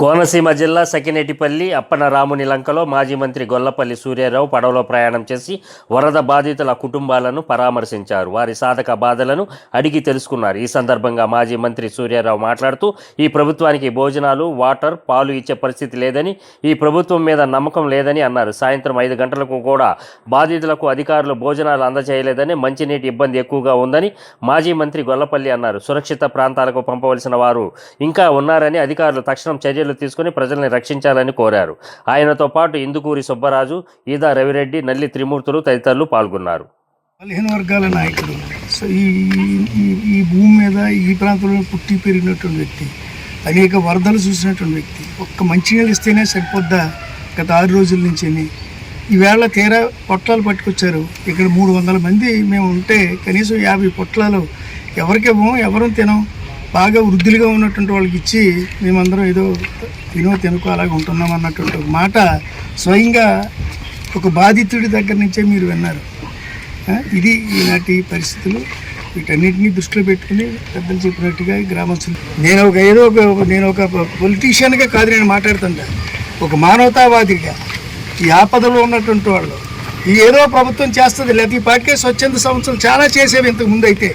కోనసీమ జిల్లా సకినేటిపల్లి అప్పన రాముని లంకలో మాజీ మంత్రి గొల్లపల్లి సూర్యారావు పడవలో ప్రయాణం చేసి వరద బాధితుల కుటుంబాలను పరామర్శించారు. వారి సాధక బాధలను అడిగి తెలుసుకున్నారు. ఈ సందర్భంగా మాజీ మంత్రి సూర్యారావు మాట్లాడుతూ ఈ ప్రభుత్వానికి భోజనాలు వాటర్ పాలు ఇచ్చే పరిస్థితి లేదని ఈ ప్రభుత్వం మీద నమ్మకం లేదని అన్నారు. సాయంత్రం ఐదు గంటలకు కూడా బాధితులకు అధికారులు భోజనాలు అందజేయలేదని మంచినీటి ఇబ్బంది ఎక్కువగా ఉందని మాజీ మంత్రి గొల్లపల్లి అన్నారు. సురక్షిత ప్రాంతాలకు పంపవలసిన వారు ఇంకా ఉన్నారని అధికారులు తక్షణం చర్యలు తీసుకుని ప్రజల్ని రక్షించాలని కోరారు. ఆయనతో పాటు ఇందుకూరి సుబ్బరాజు ఈదా రవిరెడ్డి నల్లి త్రిమూర్తులు తదితరులు పాల్గొన్నారు. బలహీన వర్గాల నాయకుడు. సో ఈ ఈ భూమి మీద ఈ ప్రాంతంలో పుట్టి పెరిగినటువంటి వ్యక్తి అనేక వరదలు చూసినటువంటి వ్యక్తి ఒక్క మంచినీళ్ళు ఇస్తేనే సరిపోద్దా గత ఆరు రోజుల నుంచి ఈవేళ తీరా పొట్లాలు పట్టుకొచ్చారు. ఇక్కడ మూడు వందల మంది మేము ఉంటే కనీసం యాభై పొట్లాలు ఎవరికేమో ఎవరు తినం బాగా వృద్ధులుగా ఉన్నటువంటి వాళ్ళకి ఇచ్చి మేమందరం ఏదో తినో తినుకో అలాగే ఉంటున్నాం అన్నటువంటి ఒక మాట స్వయంగా ఒక బాధితుడి దగ్గర నుంచే మీరు విన్నారు. ఇది ఈనాటి పరిస్థితులు. వీటన్నిటిని దృష్టిలో పెట్టుకుని పెద్దలు చెప్పినట్టుగా గ్రామస్తులు. నేను ఒక ఏదో ఒక నేను ఒక పొలిటీషియన్గా కాదు నేను మాట్లాడుతుంటా. ఒక మానవతావాదిగా ఈ ఆపదలో ఉన్నటువంటి వాళ్ళు. ఈ ఏదో ప్రభుత్వం చేస్తుంది లేకపోతే ఈ పాటికే స్వచ్ఛంద సంస్థలు చాలా చేసేవి ఇంతకు ముందు అయితే